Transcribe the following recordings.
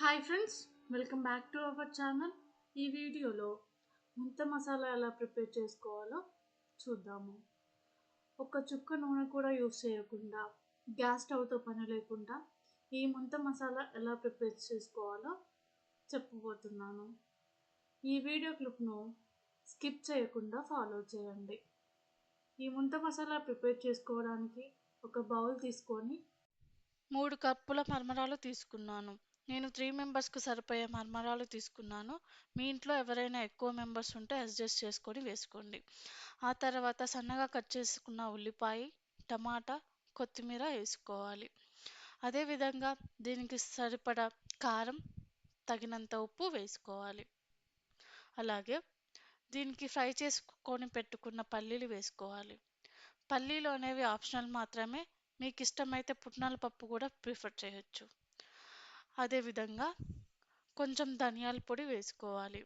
Hi friends welcome back to our channel ఈ వీడియోలో ముంత మసాలా ఎలా ప్రిపేర్ చేసుకోవాలో చూద్దాము. ఒక చుక్క నూనె కూడా యూస్ చేయకుండా గ్యాస్ స్టవ్తో పని లేకుండా ఈ ముంత మసాలా ఎలా ప్రిపేర్ చేసుకోవాలో చెప్పబోతున్నాను. ఈ వీడియో క్లిప్ను స్కిప్ చేయకుండా ఫాలో చేయండి. ఈ ముంత మసాలా ప్రిపేర్ చేసుకోవడానికి ఒక బౌల్ తీసుకొని మూడు కప్పుల మర్మరాలు తీసుకున్నాను. నేను త్రీ మెంబర్స్కి సరిపోయే మర్మరాలు తీసుకున్నాను. మీ ఇంట్లో ఎవరైనా ఎక్కువ మెంబర్స్ ఉంటే అడ్జస్ట్ చేసుకొని వేసుకోండి. ఆ తర్వాత సన్నగా కట్ చేసుకున్న ఉల్లిపాయ టమాటా కొత్తిమీర వేసుకోవాలి. అదేవిధంగా దీనికి సరిపడా కారం తగినంత ఉప్పు వేసుకోవాలి. అలాగే దీనికి ఫ్రై చేసుకొని పెట్టుకున్న పల్లీలు వేసుకోవాలి. పల్లీలు అనేవి ఆప్షనల్ మాత్రమే. మీకు ఇష్టమైతే పుట్నాల పప్పు కూడా ప్రిఫర్ చేయొచ్చు. అదేవిధంగా కొంచెం ధనియాల పొడి వేసుకోవాలి.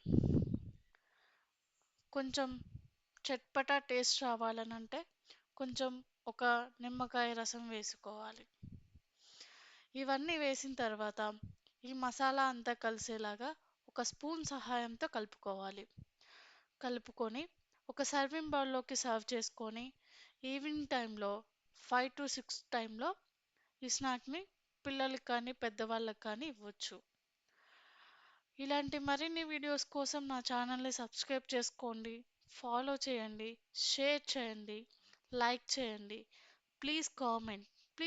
కొంచెం చట్పటా టేస్ట్ రావాలనంటే కొంచెం ఒక నిమ్మకాయ రసం వేసుకోవాలి. ఇవన్నీ వేసిన తర్వాత ఈ మసాలా అంతా కలిసేలాగా ఒక స్పూన్ సహాయంతో కలుపుకోవాలి. కలుపుకొని ఒక సర్వింగ్ బౌల్లోకి సర్వ్ చేసుకొని ఈవినింగ్ టైంలో ఫైవ్ టు సిక్స్ టైంలో ఈ స్నాక్ని పిల్లలకి కానీ పెద్దవాళ్ళకి కానీ ఇవ్వచ్చు. ఇలాంటి మరిన్ని వీడియోస్ కోసం నా ఛానల్ని సబ్స్క్రైబ్ చేసుకోండి ఫాలో చేయండి షేర్ చేయండి లైక్ చేయండి. Please comment.